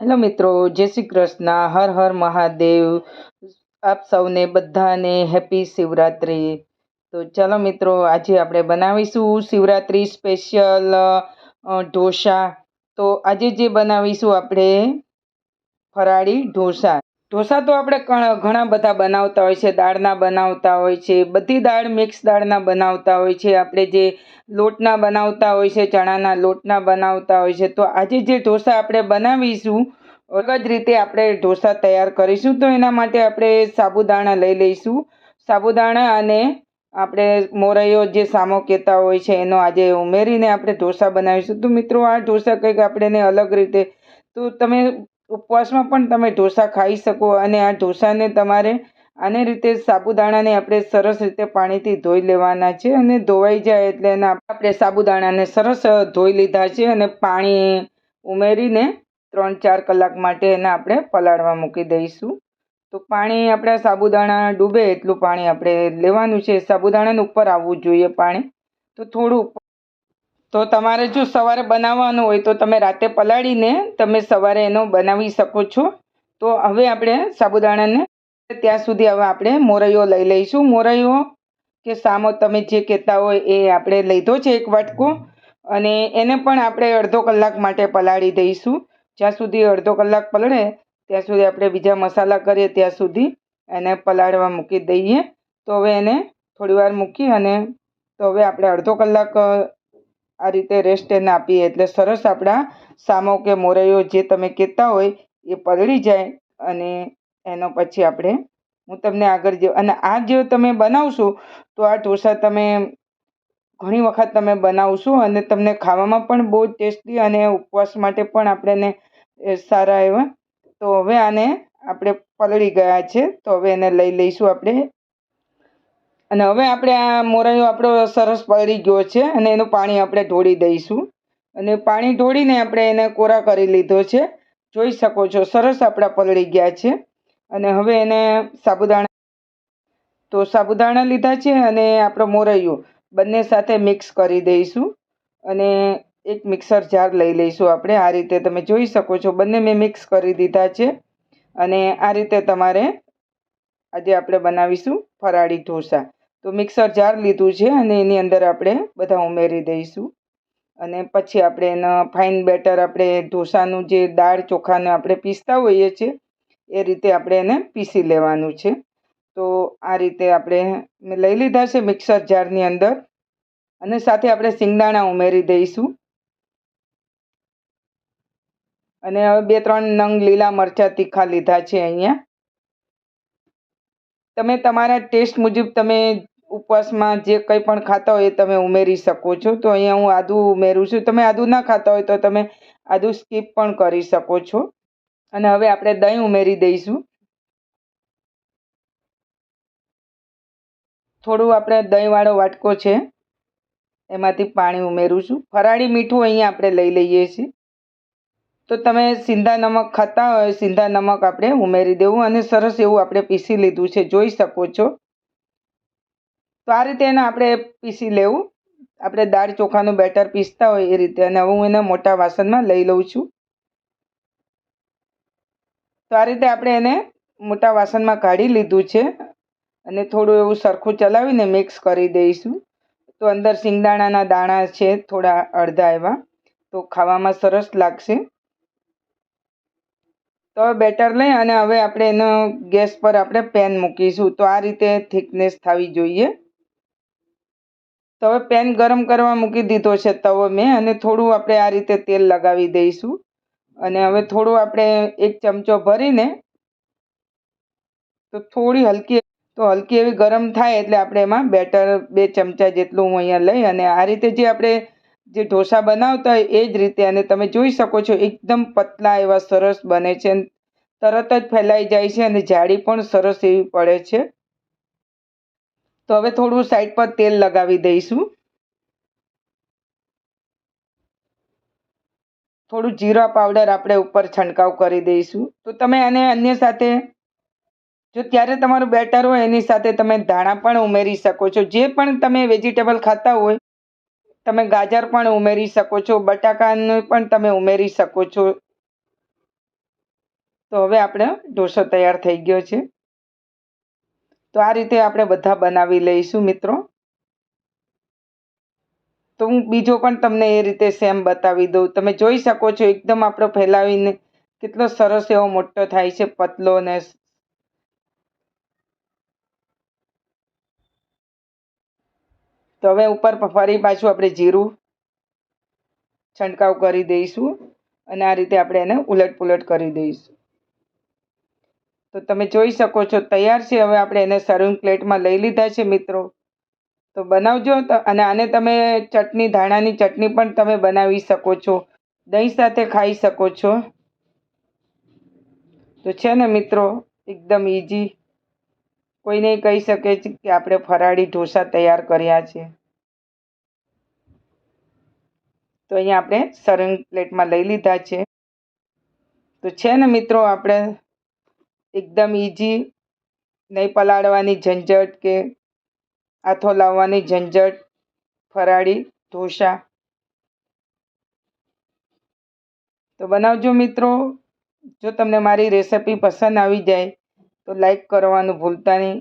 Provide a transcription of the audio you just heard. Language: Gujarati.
હેલો મિત્રો, જય શ્રી કૃષ્ણ. હર હર મહાદેવ. આપ સૌને બધાને હેપી શિવરાત્રિ. તો ચાલો મિત્રો, આજે આપણે બનાવીશું શિવરાત્રિ સ્પેશિયલ ઢોસા. તો આજે જે બનાવીશું આપણે, ફરાળી ઢોસા. ઢોસા તો આપણે ઘણા બધા બનાવતા હોય છે. દાળના બનાવતા હોય છે. બધી દાળ મિક્સ દાળના બનાવતા હોય છે. આપણે જે લોટના બનાવતા હોય છે, ચણાના લોટના બનાવતા હોય છે. તો આજે જે ઢોસા આપણે બનાવીશું, અલગ જ રીતે આપણે ઢોસા તૈયાર કરીશું. તો એના માટે આપણે સાબુદાણા લઈ લઈશું. સાબુદાણા અને આપણે મોરૈયો જે સામો કહેતા હોય છે, એનો આજે ઉમેરીને આપણે ઢોસા બનાવીશું. તો મિત્રો, આ ઢોસા કંઈક આપણે અલગ રીતે, તો તમે ઉપવાસમાં પણ તમે ઢોસા ખાઈ શકો અને આ ઢોસાને તમારે આને રીતે સાબુદાણાને આપણે સરસ રીતે પાણીથી ધોઈ લેવાના છે અને ધોવાઈ જાય એટલે એના આપણે સાબુદાણાને સરસ ધોઈ લીધા છે અને પાણી ઉમેરીને ત્રણ ચાર કલાક માટે એને આપણે પલાળવા મૂકી દઈશું. તો પાણી આપણા સાબુદાણા ડૂબે એટલું પાણી આપણે લેવાનું છે. સાબુદાણાને ઉપર આવવું જોઈએ પાણી. તો થોડું તો તમારે જો સવારે બનાવવાનું હોય તો તમે રાતે પલાળીને તમે સવારે એનો બનાવી શકો છો. તો હવે આપણે સાબુદાણાને ત્યાં સુધી હવે આપણે મોરૈયો લઈ લઈશું. મોરૈયો કે સામો તમે જે કહેતા હોય એ આપણે લીધો છે એક વાટકો. અને એને પણ આપણે અડધો કલાક માટે પલાળી દઈશું. જ્યાં સુધી અડધો કલાક પલળે, ત્યાં સુધી આપણે બીજા મસાલા કરીએ ત્યાં સુધી એને પલાળવા મૂકી દઈએ. તો હવે એને થોડીવાર મૂકી અને તો હવે આપણે અડધો કલાક આ રીતે રેસ્ટ એને આપીએ. એટલે સરસ આપણા સામો કે મોરૈયો જે તમે કહેતા હોય એ પલળી જાય અને એનો પછી આપણે હું તમને આગળ જે અને આ જે તમે બનાવશો તો આ ઢોસા તમે ઘણી વખત તમે બનાવશો અને તમને ખાવામાં પણ બહુ ટેસ્ટી અને ઉપવાસ માટે પણ આપણે સારા એવા. તો હવે આને આપણે પલળી ગયા છે. તો હવે એને લઈ લઈશું આપણે અને હવે આપણે આ મોરૈયો આપણો સરસ પડી ગયો છે અને એનું પાણી આપણે ઢોળી દઈશું. અને પાણી ઢોળીને આપણે એને કોરા કરી લીધો છે. જોઈ શકો છો, સરસ આપણા પલળી ગયા છે. અને હવે એને સાબુદાણા તો સાબુદાણા લીધા છે અને આપણો મોરૈયો બંને સાથે મિક્સ કરી દઈશું. અને એક મિક્સર જાર લઈ લઈશું આપણે. આ રીતે તમે જોઈ શકો છો, બંને મેં મિક્સ કરી દીધા છે. અને આ રીતે તમારે આજે આપણે બનાવીશું ફરાળી ઢોસા. તો મિક્સર જાર લીધું છે અને એની અંદર આપણે બધા ઉમેરી દઈશું. અને પછી આપણે એના ફાઇન બેટર આપણે ઢોસાનું જે દાળ ચોખાને આપણે પીસતા હોઈએ છીએ, એ રીતે આપણે એને પીસી લેવાનું છે. તો આ રીતે આપણે લઈ લીધા છે મિક્સર જારની અંદર. અને સાથે આપણે સિંગદાણા ઉમેરી દઈશું. અને હવે બે ત્રણ નંગ લીલા મરચાં તીખા લીધા છે અહીંયા. તમે તમારા ટેસ્ટ મુજબ તમે ઉપવાસમાં જે કંઈ પણ ખાતા હોય એ તમે ઉમેરી શકો છો. તો અહીંયા હું આદું ઉમેરું છું. તમે આદું ના ખાતા હોય તો તમે આદું સ્કીપ પણ કરી શકો છો. અને હવે આપણે દહીં ઉમેરી દઈશું. થોડું આપણે દહીંવાળો વાટકો છે. એમાંથી પાણી ઉમેરું છું. ફરાળી મીઠું અહીંયા આપણે લઈ લઈએ છીએ. તો તમે સિંધા નમક ખાતા હોય સિંધા નમક આપણે ઉમેરી દેવું અને સરસ એવું આપણે પીસી લીધું છે. જોઈ શકો છો. તો આ રીતે એને આપણે પીસી લેવું. આપણે દાળ ચોખાનું બેટર પીસતા હોય એ રીતે અને હું એને મોટા વાસણમાં લઈ લઉં છું. તો આ રીતે આપણે એને મોટા વાસણમાં કાઢી લીધું છે અને થોડું એવું સરખું ચલાવીને મિક્સ કરી દઈશું. તો અંદર સિંગદાણાના દાણા છે થોડા અડધા એવા. તો ખાવામાં સરસ લાગશે. તો હવે બેટર લઈ અને હવે આપણે એનો ગેસ પર આપણે પેન મૂકીશું. તો આ રીતે થિકનેસ થવી જોઈએ. તો હવે પેન ગરમ કરવા મૂકી દીધો છે તવો મેં અને થોડું આપણે આ રીતે તેલ લગાવી દઈશું. અને હવે થોડું આપણે એક ચમચો ભરીને તો થોડી હલકી તો હલકી એવી ગરમ થાય એટલે આપણે એમાં બેટર બે ચમચા જેટલું હું અહીંયા લઈ અને આ રીતે જે આપણે જે ઢોસા બનાવતા હોય એ જ રીતે અને તમે જોઈ શકો છો એકદમ પતલા એવા સરસ બને છે. તરત જ ફેલાઈ જાય છે અને જાળી પણ સરસ એવી પડે છે. તો હવે થોડું સાઈડ પર તેલ લગાવી દઈશું. થોડું જીરા પાવડર આપણે ઉપર છંટકાવ કરી દઈશું. તો તમે આને અન્ય સાથે, જો ત્યારે તમારું બેટર હોય એની સાથે તમે ધાણા પણ ઉમેરી શકો છો. જે પણ તમે વેજીટેબલ ખાતા હોય, તમે ગાજર પણ ઉમેરી શકો છો, બટાકાનું પણ તમે ઉમેરી શકો છો. તો હવે આપણે ઢોસો તૈયાર થઈ ગયો છે. તો આ રીતે આપણે બધા બનાવી લઈશું, મિત્રો. તો હું બીજો પણ તમને એ રીતે સેમ બતાવી દઉં. તમે જોઈ શકો છો, એકદમ આપણો ફેલાવીને કેટલો સરસ એવો મોટો થાય છે પતલો ને તો હવે ઉપર ફરી પાછું આપણે જીરું છંટકાવ કરી દઈશું અને આ રીતે આપણે એને ઉલટ પુલટ કરી દઈશું. તો તમે જોઈ શકો છો, તૈયાર છે. હવે આપણે એને સર્વિંગ પ્લેટમાં લઈ લીધા છે મિત્રો. તો બનાવજો અને આને તમે ચટણી, ધાણાની ચટણી પણ તમે બનાવી શકો છો. દહીં સાથે ખાઈ શકો છો. તો છે ને મિત્રો, એકદમ ઇઝી કોઈ નહીં કહી શકે છે કે આપણે ફરાળી ઢોસા તૈયાર કર્યા છે. તો અહીંયા આપણે સર્વિંગ પ્લેટમાં લઈ લીધા છે. તો છે ને મિત્રો, આપણે એકદમ ઇઝી નહીં પલાળવાની ઝંઝટ કે આથો લાવવાની ઝંઝટ, ફરાળી ઢોસા. તો બનાવજો મિત્રો, જો તમને મારી રેસિપી પસંદ આવી જાય તો લાઈક કરવાનું ભૂલતા નહીં.